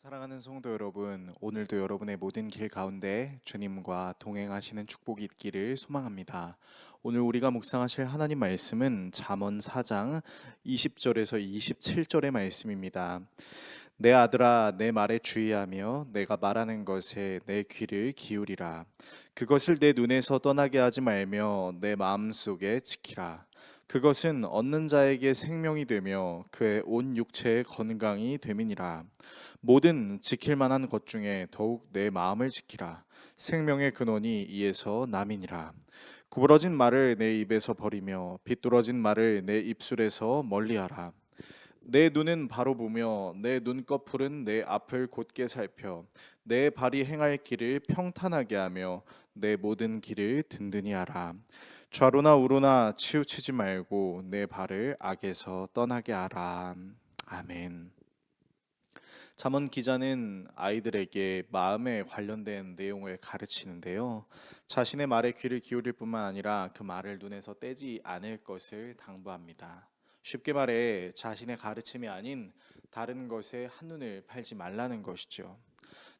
사랑하는 성도 여러분, 오늘도 여러분의 모든 길 가운데 주님과 동행하시는 축복이 있기를 소망합니다. 오늘 우리가 묵상하실 하나님 말씀은 잠언 4장 20절에서 27절의 말씀입니다. 내 아들아 내 말에 주의하며 내가 말하는 것에 내 귀를 기울이라 그것을 내 눈에서 떠나게 하지 말며 내 마음속에 지키라 그것은 얻는 자에게 생명이 되며 그의 온 육체의 건강이 됨이니라. 모든 지킬 만한 것 중에 더욱 내 마음을 지키라. 생명의 근원이 이에서 남이니라. 구부러진 말을 내 입에서 버리며 비뚤어진 말을 내 입술에서 멀리하라 내 눈은 바로 보며 내 눈꺼풀은 내 앞을 곧게 살펴 내 발이 행할 길을 평탄하게 하며 내 모든 길을 든든히 하라 좌로나 우로나 치우치지 말고 내 발을 악에서 떠나게 하라 아멘 잠언 기자는 아이들에게 마음에 관련된 내용을 가르치는데요. 자신의 말에 귀를 기울일 뿐만 아니라 그 말을 눈에서 떼지 않을 것을 당부합니다. 쉽게 말해 자신의 가르침이 아닌 다른 것에 한눈을 팔지 말라는 것이죠.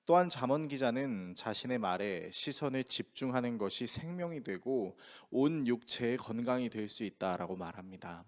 또한 잠언 기자는 자신의 말에 시선을 집중하는 것이 생명이 되고 온 육체의 건강이 될 수 있다라고 말합니다.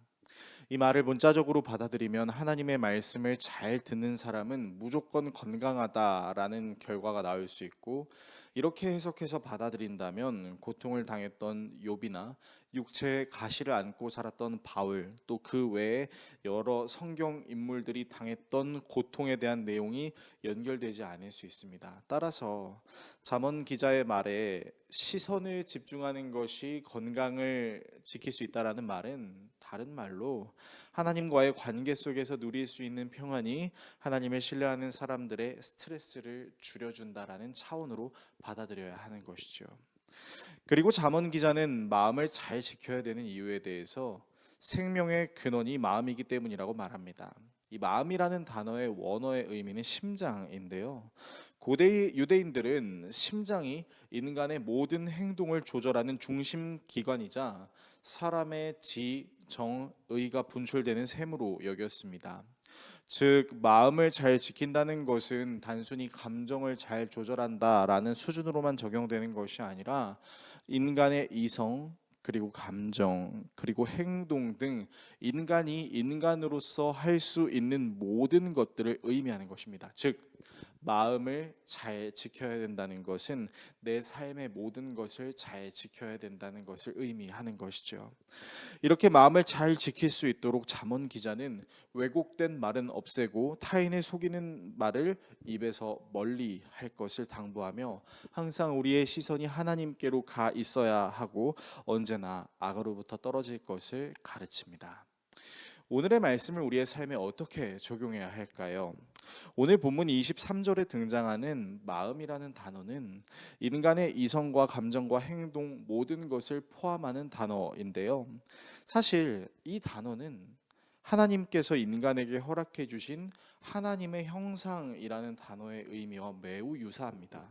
이 말을 문자적으로 받아들이면 하나님의 말씀을 잘 듣는 사람은 무조건 건강하다라는 결과가 나올 수 있고 이렇게 해석해서 받아들인다면 고통을 당했던 욥이나 육체의 가시를 안고 살았던 바울 또 그 외에 여러 성경 인물들이 당했던 고통에 대한 내용이 연결되지 않을 수 있습니다. 따라서 잠언 기자의 말에 시선을 집중하는 것이 건강을 지킬 수 있다라는 말은 다른 말로 하나님과의 관계 속에서 누릴 수 있는 평안이 하나님을 신뢰하는 사람들의 스트레스를 줄여준다라는 차원으로 받아들여야 하는 것이죠. 그리고 잠언 기자는 마음을 잘 지켜야 되는 이유에 대해서 생명의 근원이 마음이기 때문이라고 말합니다. 이 마음이라는 단어의 원어의 의미는 심장인데요. 고대 유대인들은 심장이 인간의 모든 행동을 조절하는 중심 기관이자 사람의 지, 정, 의가 분출되는 셈으로 여겼습니다. 즉 마음을 잘 지킨다는 것은 단순히 감정을 잘 조절한다라는 수준으로만 적용되는 것이 아니라 인간의 이성 그리고 감정 그리고 행동 등 인간이 인간으로서 할 수 있는 모든 것들을 의미하는 것입니다. 즉 마음을 잘 지켜야 된다는 것은 내 삶의 모든 것을 잘 지켜야 된다는 것을 의미하는 것이죠. 이렇게 마음을 잘 지킬 수 있도록 잠언 기자는 왜곡된 말은 없애고 타인을 속이는 말을 입에서 멀리 할 것을 당부하며 항상 우리의 시선이 하나님께로 가 있어야 하고 언제나 악으로부터 떨어질 것을 가르칩니다. 오늘의 말씀을 우리의 삶에 어떻게 적용해야 할까요? 오늘 본문 23절에 등장하는 마음이라는 단어는 인간의 이성과 감정과 행동 모든 것을 포함하는 단어인데요. 사실 이 단어는 하나님께서 인간에게 허락해 주신 하나님의 형상이라는 단어의 의미와 매우 유사합니다.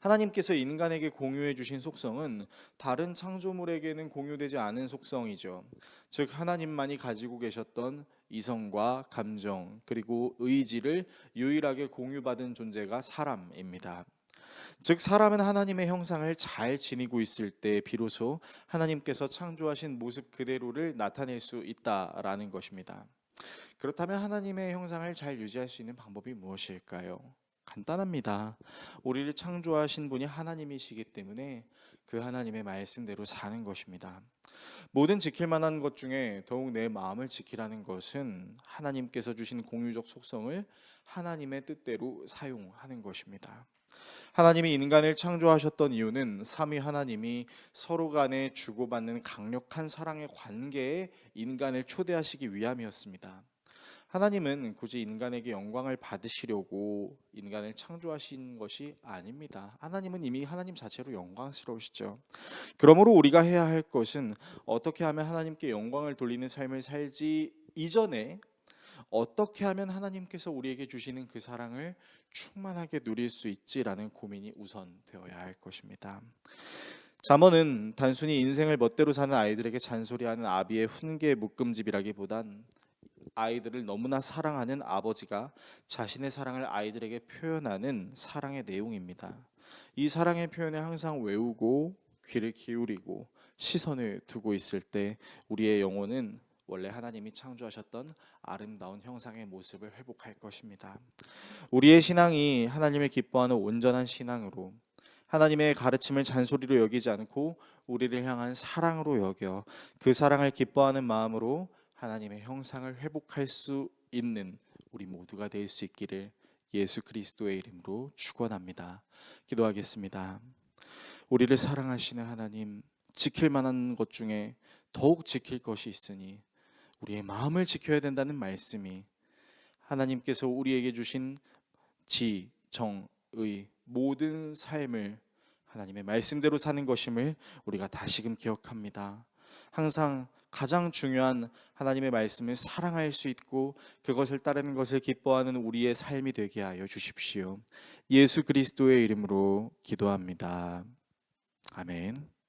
하나님께서 인간에게 공유해 주신 속성은 다른 창조물에게는 공유되지 않은 속성이죠. 즉 하나님만이 가지고 계셨던 이성과 감정 그리고 의지를 유일하게 공유받은 존재가 사람입니다. 즉 사람은 하나님의 형상을 잘 지니고 있을 때 비로소 하나님께서 창조하신 모습 그대로를 나타낼 수 있다라는 것입니다. 그렇다면 하나님의 형상을 잘 유지할 수 있는 방법이 무엇일까요? 간단합니다. 우리를 창조하신 분이 하나님이시기 때문에 그 하나님의 말씀대로 사는 것입니다. 모든 지킬 만한 것 중에 더욱 내 마음을 지키라는 것은 하나님께서 주신 공유적 속성을 하나님의 뜻대로 사용하는 것입니다. 하나님이 인간을 창조하셨던 이유는 삼위 하나님이 서로 간에 주고받는 강력한 사랑의 관계에 인간을 초대하시기 위함이었습니다. 하나님은 굳이 인간에게 영광을 받으시려고 인간을 창조하신 것이 아닙니다. 하나님은 이미 하나님 자체로 영광스러우시죠. 그러므로 우리가 해야 할 것은 어떻게 하면 하나님께 영광을 돌리는 삶을 살지 이전에 어떻게 하면 하나님께서 우리에게 주시는 그 사랑을 충만하게 누릴 수 있지라는 고민이 우선 되어야 할 것입니다. 잠언은 단순히 인생을 멋대로 사는 아이들에게 잔소리하는 아비의 훈계 묶음집이라기보단 아이들을 너무나 사랑하는 아버지가 자신의 사랑을 아이들에게 표현하는 사랑의 내용입니다. 이 사랑의 표현을 항상 외우고 귀를 기울이고 시선을 두고 있을 때 우리의 영혼은 원래 하나님이 창조하셨던 아름다운 형상의 모습을 회복할 것입니다. 우리의 신앙이 하나님을 기뻐하는 온전한 신앙으로 하나님의 가르침을 잔소리로 여기지 않고 우리를 향한 사랑으로 여겨 그 사랑을 기뻐하는 마음으로 하나님의 형상을 회복할 수 있는 우리 모두가 될 수 있기를 예수 그리스도의 이름으로 축원합니다. 기도하겠습니다. 우리를 사랑하시는 하나님, 지킬 만한 것 중에 더욱 지킬 것이 있으니 우리의 마음을 지켜야 된다는 말씀이 하나님께서 우리에게 주신 지, 정, 의 모든 삶을 하나님의 말씀대로 사는 것임을 우리가 다시금 기억합니다. 항상 가장 중요한 하나님의 말씀을 사랑할 수 있고 그것을 따르는 것을 기뻐하는 우리의 삶이 되게 하여 주십시오. 예수 그리스도의 이름으로 기도합니다. 아멘.